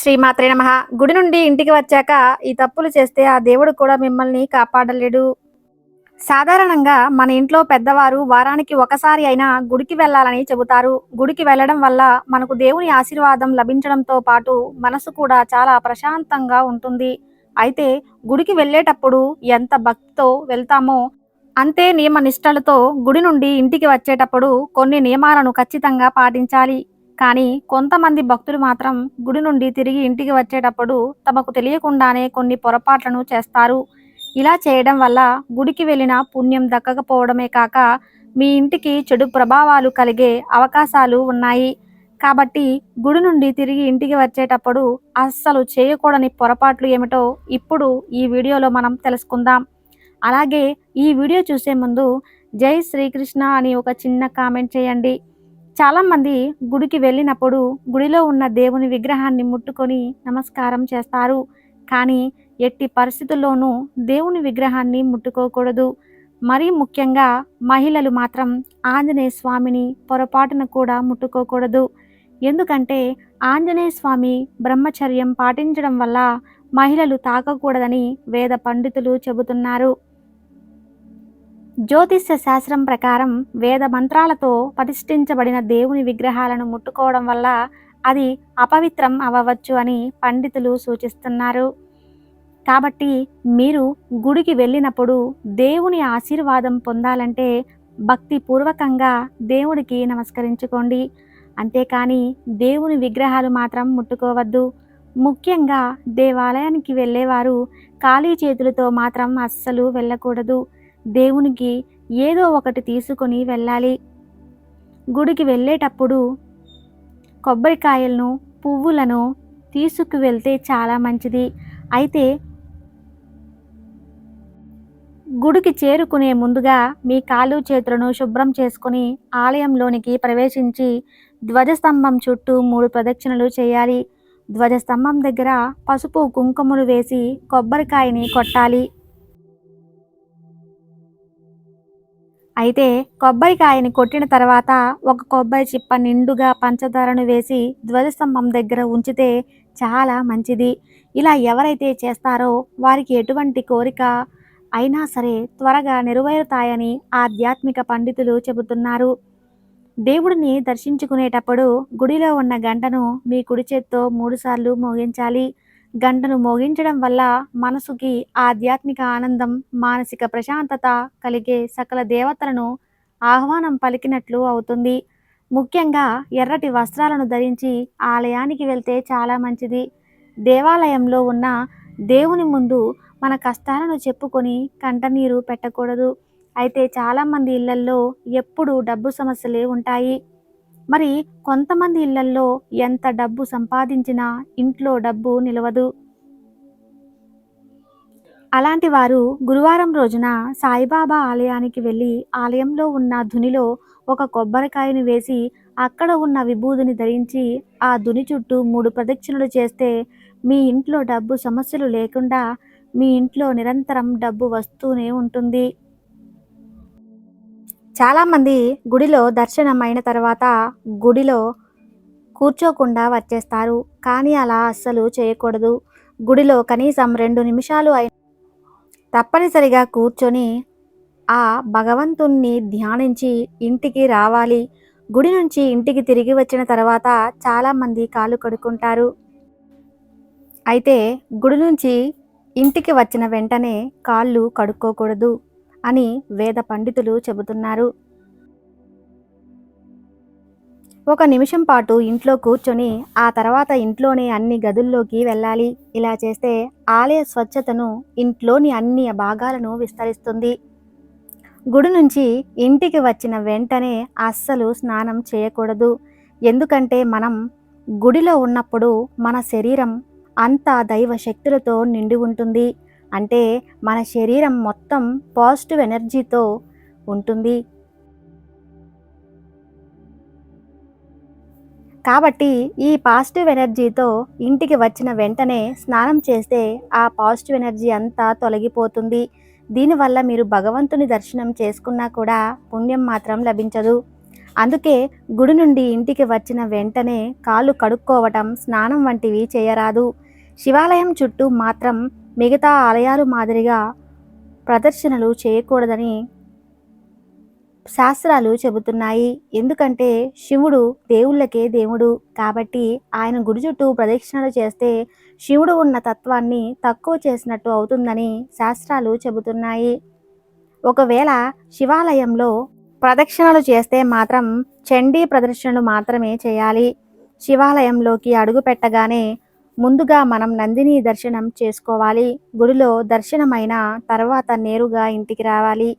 శ్రీమాత్రే నమ. గుడి నుండి ఇంటికి వచ్చాక ఈ తప్పులు చేస్తే ఆ దేవుడు కూడా మిమ్మల్ని కాపాడలేడు. సాధారణంగా మన ఇంట్లో పెద్దవారు వారానికి ఒకసారి అయినా గుడికి వెళ్ళాలని చెబుతారు. గుడికి వెళ్ళడం వల్ల మనకు దేవుని ఆశీర్వాదం లభించడంతో పాటు మనసు కూడా చాలా ప్రశాంతంగా ఉంటుంది. అయితే గుడికి వెళ్ళేటప్పుడు ఎంత భక్తితో వెళ్తామో అంతే నియమ నిష్టలతో గుడి నుండి ఇంటికి వచ్చేటప్పుడు కొన్ని నియమాలను ఖచ్చితంగా పాటించాలి. కానీ కొంతమంది భక్తులు మాత్రం గుడి నుండి తిరిగి ఇంటికి వచ్చేటప్పుడు తమకు తెలియకుండానే కొన్ని పొరపాట్లను చేస్తారు. ఇలా చేయడం వల్ల గుడికి వెళ్ళిన పుణ్యం దక్కకపోవడమే కాక మీ ఇంటికి చెడు ప్రభావాలు కలిగే అవకాశాలు ఉన్నాయి. కాబట్టి గుడి నుండి తిరిగి ఇంటికి వచ్చేటప్పుడు అస్సలు చేయకూడని పొరపాట్లు ఏమిటో ఇప్పుడు ఈ వీడియోలో మనం తెలుసుకుందాం. అలాగే ఈ వీడియో చూసే ముందు జై శ్రీకృష్ణ అని ఒక చిన్న కామెంట్ చేయండి. చాలామంది గుడికి వెళ్ళినప్పుడు గుడిలో ఉన్న దేవుని విగ్రహాన్ని ముట్టుకొని నమస్కారం చేస్తారు. కానీ ఎట్టి పరిస్థితుల్లోనూ దేవుని విగ్రహాన్ని ముట్టుకోకూడదు. మరీ ముఖ్యంగా మహిళలు మాత్రం ఆంజనేయ స్వామిని పొరపాటున కూడా ముట్టుకోకూడదు. ఎందుకంటే ఆంజనేయ స్వామి బ్రహ్మచర్యం పాటించడం వల్ల మహిళలు తాకకూడదని వేద పండితులు చెబుతున్నారు. జ్యోతిష్య శాస్త్రం ప్రకారం వేద మంత్రాలతో ప్రతిష్ఠించబడిన దేవుని విగ్రహాలను ముట్టుకోవడం వల్ల అది అపవిత్రం అవ్వవచ్చు అని పండితులు సూచిస్తున్నారు. కాబట్టి మీరు గుడికి వెళ్ళినప్పుడు దేవుని ఆశీర్వాదం పొందాలంటే భక్తిపూర్వకంగా దేవుడికి నమస్కరించుకోండి. అంతేకాని దేవుని విగ్రహాలు మాత్రం ముట్టుకోవద్దు. ముఖ్యంగా దేవాలయానికి వెళ్ళేవారు ఖాళీ చేతులతో మాత్రం అస్సలు వెళ్ళకూడదు. దేవునికి ఏదో ఒకటి తీసుకొని వెళ్ళాలి. గుడికి వెళ్ళేటప్పుడు కొబ్బరికాయలను పువ్వులను తీసుకువెళ్తే చాలా మంచిది. అయితే గుడికి చేరుకునే ముందుగా మీ కాలు చేతులను శుభ్రం చేసుకుని ఆలయంలోనికి ప్రవేశించి ధ్వజస్తంభం చుట్టూ మూడు ప్రదక్షిణలు చేయాలి. ధ్వజస్తంభం దగ్గర పసుపు కుంకుమలు వేసి కొబ్బరికాయని కొట్టాలి. అయితే కొబ్బరికాయని కొట్టిన తర్వాత ఒక కొబ్బరి చిప్ప నిండుగా పంచదారను వేసి ధ్వజస్తంభం దగ్గర ఉంచితే చాలా మంచిది. ఇలా ఎవరైతే చేస్తారో వారికి ఎటువంటి కోరిక అయినా సరే త్వరగా నెరవేరుతాయని ఆధ్యాత్మిక పండితులు చెబుతున్నారు. దేవుడిని దర్శించుకునేటప్పుడు గుడిలో ఉన్న గంటను మీ కుడి చేత్తో మూడుసార్లు మోగించాలి. గంటను మోగించడం వల్ల మనసుకి ఆధ్యాత్మిక ఆనందం మానసిక ప్రశాంతత కలిగే సకల దేవతలను ఆహ్వానం పలికినట్లు అవుతుంది. ముఖ్యంగా ఎర్రటి వస్త్రాలను ధరించి ఆలయానికి వెళ్తే చాలా మంచిది. దేవాలయంలో ఉన్న దేవుని ముందు మన కష్టాలను చెప్పుకొని కంటనీరు పెట్టకూడదు. అయితే చాలామంది ఇళ్ళల్లో ఎప్పుడూ డబ్బు సమస్యలే ఉంటాయి. మరి కొంతమంది ఇళ్ళల్లో ఎంత డబ్బు సంపాదించినా ఇంట్లో డబ్బు నిలవదు. అలాంటి వారు గురువారం రోజున సాయిబాబా ఆలయానికి వెళ్ళి ఆలయంలో ఉన్న ధునిలో ఒక కొబ్బరికాయను వేసి అక్కడ ఉన్న విభూదిని ధరించి ఆ ధుని చుట్టూ మూడు ప్రదక్షిణలు చేస్తే మీ ఇంట్లో డబ్బు సమస్యలు లేకుండా మీ ఇంట్లో నిరంతరం డబ్బు వస్తూనే ఉంటుంది. చాలామంది గుడిలో దర్శనం అయిన తర్వాత గుడిలో కూర్చోకుండా వచ్చేస్తారు. కానీ అలా అస్సలు చేయకూడదు. గుడిలో కనీసం రెండు నిమిషాలు అయిన తప్పనిసరిగా కూర్చొని ఆ భగవంతుణ్ణి ధ్యానించి ఇంటికి రావాలి. గుడి నుంచి ఇంటికి తిరిగి వచ్చిన తర్వాత చాలామంది కాలు కడుక్కుంటారు. అయితే గుడి నుంచి ఇంటికి వచ్చిన వెంటనే కాళ్ళు కడుక్కోకూడదు. అని వేద పండితులు చెబుతున్నారు. ఒక నిమిషం పాటు ఇంట్లో కూర్చొని ఆ తర్వాత ఇంట్లోనే అన్ని గదుల్లోకి వెళ్ళాలి. ఇలా చేస్తే ఆలయ స్వచ్ఛతను ఇంట్లోని అన్ని భాగాలను విస్తరిస్తుంది. గుడి నుంచి ఇంటికి వచ్చిన వెంటనే అస్సలు స్నానం చేయకూడదు. ఎందుకంటే మనం గుడిలో ఉన్నప్పుడు మన శరీరం అంతా దైవ శక్తులతో నిండి ఉంటుంది. అంటే మన శరీరం మొత్తం పాజిటివ్ ఎనర్జీతో ఉంటుంది. కాబట్టి ఈ పాజిటివ్ ఎనర్జీతో ఇంటికి వచ్చిన వెంటనే స్నానం చేస్తే ఆ పాజిటివ్ ఎనర్జీ అంతా తొలగిపోతుంది. దీనివల్ల మీరు భగవంతుని దర్శనం చేసుకున్నా కూడా పుణ్యం మాత్రం లభించదు. అందుకే గుడి నుండి ఇంటికి వచ్చిన వెంటనే కాళ్ళు కడుక్కోవటం స్నానం వంటివి చేయరాదు. శివాలయం చుట్టూ మాత్రం మిగతా ఆలయాలు మాదిరిగా ప్రదర్శనలు చేయకూడదని శాస్త్రాలు చెబుతున్నాయి. ఎందుకంటే శివుడు దేవుళ్ళకే దేవుడు కాబట్టి ఆయన గుడి చుట్టూ ప్రదక్షిణలు చేస్తే శివుడు ఉన్న తత్వాన్ని తక్కువ చేసినట్టు అవుతుందని శాస్త్రాలు చెబుతున్నాయి. ఒకవేళ శివాలయంలో ప్రదక్షిణలు చేస్తే మాత్రం చండీ ప్రదర్శనలు మాత్రమే చేయాలి. శివాలయంలోకి అడుగు పెట్టగానే ముందుగా మనం నందిని దర్శనం చేసుకోవాలి. గుడిలో దర్శనమైన తర్వాత నేరుగా ఇంటికి రావాలి.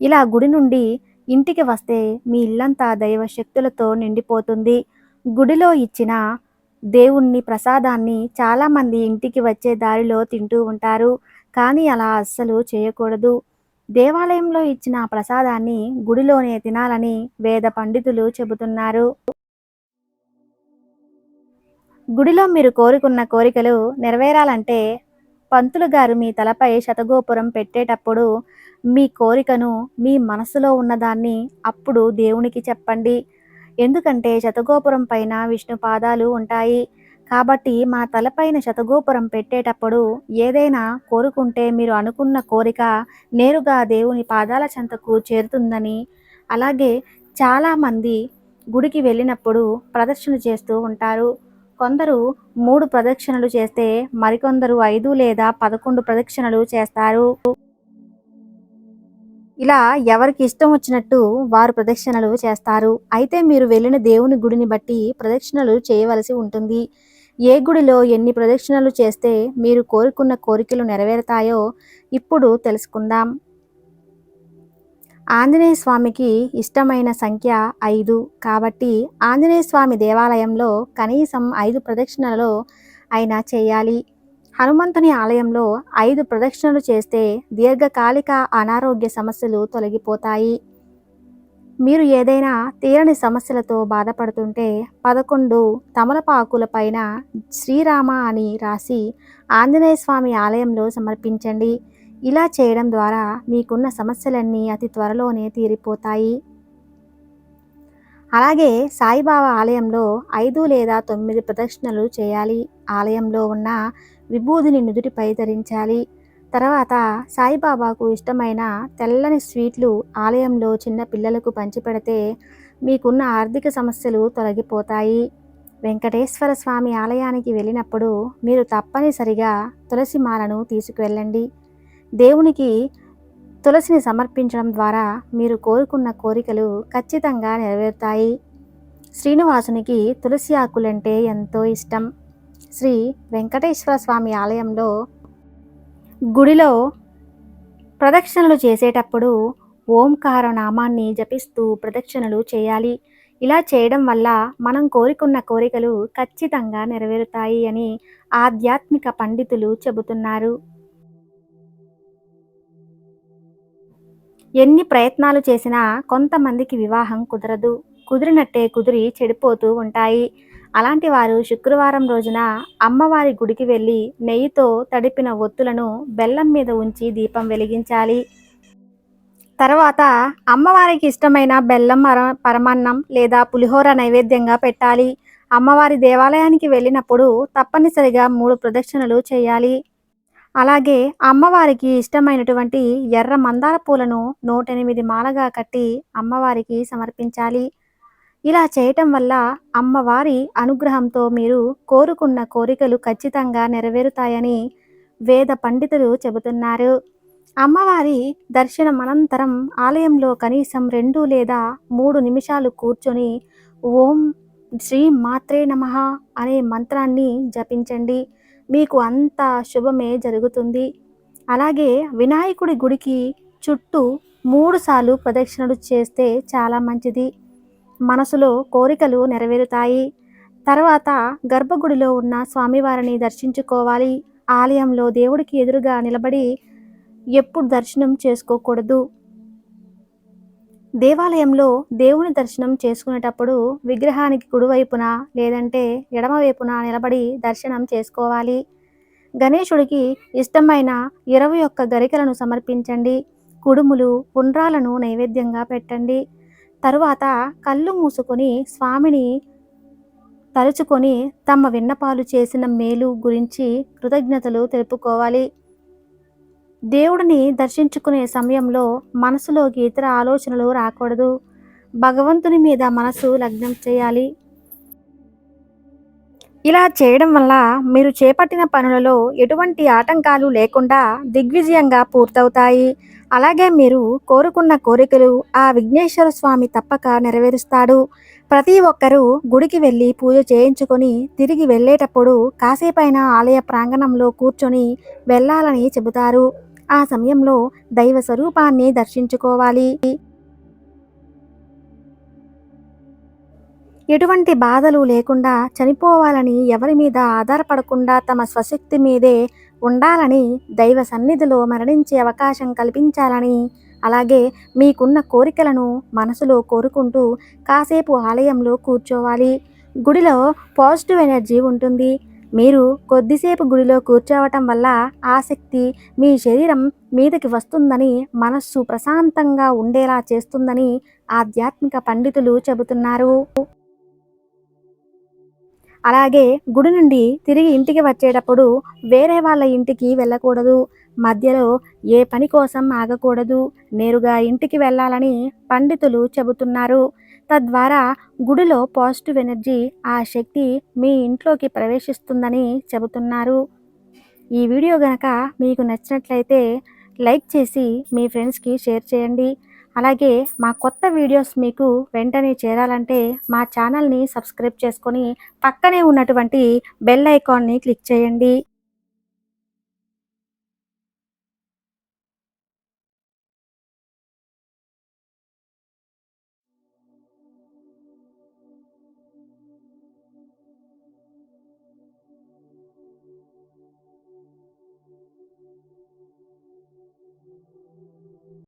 ఇలా గుడి నుండి ఇంటికి వస్తే మీ ఇల్లంతా దైవ శక్తులతో నిండిపోతుంది. గుడిలో ఇచ్చిన దేవుణ్ణి ప్రసాదాన్ని చాలామంది ఇంటికి వచ్చే దారిలో తింటూ ఉంటారు. కానీ అలా అస్సలు చేయకూడదు. దేవాలయంలో ఇచ్చిన ప్రసాదాన్ని గుడిలోనే తినాలని వేద పండితులు చెబుతున్నారు. గుడిలో మీరు కోరుకున్న కోరికలు నెరవేరాలంటే పంతులు గారు మీ తలపై శతగోపురం పెట్టేటప్పుడు మీ కోరికను మీ మనసులో ఉన్నదాన్ని అప్పుడు దేవునికి చెప్పండి. ఎందుకంటే శతగోపురం పైన విష్ణు పాదాలు ఉంటాయి. కాబట్టి మన తలపైన శతగోపురం పెట్టేటప్పుడు ఏదైనా కోరుకుంటే మీరు అనుకున్న కోరిక నేరుగా దేవుని పాదాల చెంతకు చేరుతుందని. అలాగే చాలామంది గుడికి వెళ్ళినప్పుడు ప్రదర్శన చేస్తూ ఉంటారు. కొందరు మూడు ప్రదక్షిణలు చేస్తే మరికొందరు ఐదు లేదా పదకొండు ప్రదక్షిణలు చేస్తారు. ఇలా ఎవరికి ఇష్టం వచ్చినట్టు వారు ప్రదక్షిణలు చేస్తారు. అయితే మీరు వెళ్ళిన దేవుని గుడిని బట్టి ప్రదక్షిణలు చేయవలసి ఉంటుంది. ఏ గుడిలో ఎన్ని ప్రదక్షిణలు చేస్తే మీరు కోరుకున్న కోరికలు నెరవేరుతాయో ఇప్పుడు తెలుసుకుందాం. ఆంజనేయ స్వామికి ఇష్టమైన సంఖ్య ఐదు. కాబట్టి ఆంజనేయ స్వామి దేవాలయంలో కనీసం ఐదు ప్రదక్షిణలలో అయినా చేయాలి. హనుమంతుని ఆలయంలో ఐదు ప్రదక్షిణలు చేస్తే దీర్ఘకాలిక అనారోగ్య సమస్యలు తొలగిపోతాయి. మీరు ఏదైనా తీరని సమస్యలతో బాధపడుతుంటే పదకొండు తమలపాకుల పైన శ్రీరామ అని రాసి ఆంజనేయ స్వామి ఆలయంలో సమర్పించండి. ఇలా చేయడం ద్వారా మీకున్న సమస్యలన్నీ అతి త్వరలోనే తీరిపోతాయి. అలాగే సాయిబాబా ఆలయంలో ఐదు లేదా తొమ్మిది ప్రదక్షిణలు చేయాలి. ఆలయంలో ఉన్న విభూదిని నుదుటిపై ధరించాలి తర్వాత సాయిబాబాకు ఇష్టమైన తెల్లని స్వీట్లు ఆలయంలో చిన్న పిల్లలకు పంచిపెడితే మీకున్న ఆర్థిక సమస్యలు తొలగిపోతాయి. వెంకటేశ్వర స్వామి ఆలయానికి వెళ్ళినప్పుడు మీరు తప్పనిసరిగా తులసి మాలను తీసుకువెళ్ళండి. దేవునికి తులసిని సమర్పించడం ద్వారా మీరు కోరుకున్న కోరికలు ఖచ్చితంగా నెరవేరుతాయి. శ్రీనివాసునికి తులసి ఆకులంటే ఎంతో ఇష్టం. శ్రీ వెంకటేశ్వర స్వామి ఆలయంలో గుడిలో ప్రదక్షిణలు చేసేటప్పుడు ఓంకార నామాన్ని జపిస్తూ ప్రదక్షిణలు చేయాలి. ఇలా చేయడం వల్ల మనం కోరుకున్న కోరికలు ఖచ్చితంగా నెరవేరుతాయి అని ఆధ్యాత్మిక పండితులు చెబుతున్నారు. ఎన్ని ప్రయత్నాలు చేసినా కొంతమందికి వివాహం కుదరదు. కుదిరినట్టే కుదిరి చెడిపోతూ ఉంటాయి. అలాంటి వారు శుక్రవారం రోజున అమ్మవారి గుడికి వెళ్ళి నెయ్యితో తడిపిన ఒత్తులను బెల్లం మీద ఉంచి దీపం వెలిగించాలి. తర్వాత అమ్మవారికి ఇష్టమైన బెల్లం పరమాన్నం లేదా పులిహోర నైవేద్యంగా పెట్టాలి. అమ్మవారి దేవాలయానికి వెళ్ళినప్పుడు తప్పనిసరిగా మూడు ప్రదక్షిణలు చేయాలి. అలాగే అమ్మవారికి ఇష్టమైనటువంటి ఎర్ర మందార పూలను నూటెనిమిది మాలగా కట్టి అమ్మవారికి సమర్పించాలి. ఇలా చేయటం వల్ల అమ్మవారి అనుగ్రహంతో మీరు కోరుకున్న కోరికలు ఖచ్చితంగా నెరవేరుతాయని వేద పండితులు చెబుతున్నారు. అమ్మవారి దర్శనం అనంతరం ఆలయంలో కనీసం రెండు లేదా మూడు నిమిషాలు కూర్చొని ఓం శ్రీ మాత్రే నమ అనే మంత్రాన్ని జపించండి. మీకు అంత శుభమే జరుగుతుంది. అలాగే వినాయకుడి గుడికి చుట్టూ మూడుసార్లు ప్రదక్షిణలు చేస్తే చాలా మంచిది. మనసులో కోరికలు నెరవేరుతాయి. తర్వాత గర్భగుడిలో ఉన్న స్వామివారిని దర్శించుకోవాలి. ఆలయంలో దేవుడికి ఎదురుగా నిలబడి ఎప్పుడు దర్శనం చేసుకోకూడదు. దేవాలయంలో దేవుని దర్శనం చేసుకునేటప్పుడు విగ్రహానికి కుడివైపున లేదంటే ఎడమవైపున నిలబడి దర్శనం చేసుకోవాలి. గణేశుడికి ఇష్టమైన ఇరవై ఒక్క గరికలను సమర్పించండి. కుడుములు పుండ్రాలను నైవేద్యంగా పెట్టండి. తరువాత కళ్ళు మూసుకొని స్వామిని తలుచుకొని తమ విన్నపాలు చేసిన మేలు గురించి కృతజ్ఞతలు తెలుపుకోవాలి. దేవుడిని దర్శించుకునే సమయంలో మనసులోకి ఇతర ఆలోచనలు రాకూడదు. భగవంతుని మీద మనసు లగ్నం చేయాలి. ఇలా చేయడం వల్ల మీరు చేపట్టిన పనులలో ఎటువంటి ఆటంకాలు లేకుండా దిగ్విజయంగా పూర్తవుతాయి. అలాగే మీరు కోరుకున్న కోరికలు ఆ విఘ్నేశ్వర స్వామి తప్పక నెరవేరుస్తాడు. ప్రతి ఒక్కరూ గుడికి వెళ్ళి పూజ చేయించుకొని తిరిగి వెళ్ళేటప్పుడు కాసేపైన ఆలయ ప్రాంగణంలో కూర్చొని వెళ్ళాలని చెబుతారు. ఆ సమయంలో దైవ స్వరూపాన్ని దర్శించుకోవాలి. ఎటువంటి బాధలు లేకుండా చనిపోవాలని ఎవరి మీద ఆధారపడకుండా తమ స్వశక్తి మీదే ఉండాలని దైవ సన్నిధిలో మరణించే అవకాశం కల్పించాలని అలాగే మీకున్న కోరికలను మనసులో కోరుకుంటూ కాసేపు ఆలయంలో కూర్చోవాలి. గుడిలో పాజిటివ్ ఎనర్జీ ఉంటుంది. మీరు కొద్దిసేపు గుడిలో కూర్చోవటం వల్ల ఆసక్తి మీ శరీరం మీదకి వస్తుందని మనస్సు ప్రశాంతంగా ఉండేలా చేస్తుందని ఆధ్యాత్మిక పండితులు చెబుతున్నారు. అలాగే గుడి నుండి తిరిగి ఇంటికి వచ్చేటప్పుడు వేరే వాళ్ళ ఇంటికి వెళ్ళకూడదు. మధ్యలో ఏ పని కోసం ఆగకూడదు. నేరుగా ఇంటికి వెళ్ళాలని పండితులు చెబుతున్నారు. తద్వారా గుడిలో పాజిటివ్ ఎనర్జీ ఆ శక్తి మీ ఇంట్లోకి ప్రవేశిస్తుందని చెబుతున్నారు. ఈ వీడియో గనక మీకు నచ్చినట్లయితే లైక్ చేసి మీ ఫ్రెండ్స్కి షేర్ చేయండి. అలాగే మా కొత్త వీడియోస్ మీకు వెంటనే చేరాలంటే మా ఛానల్ని సబ్స్క్రైబ్ చేసుకొని పక్కనే ఉన్నటువంటి బెల్ ఐకాన్ని క్లిక్ చేయండి.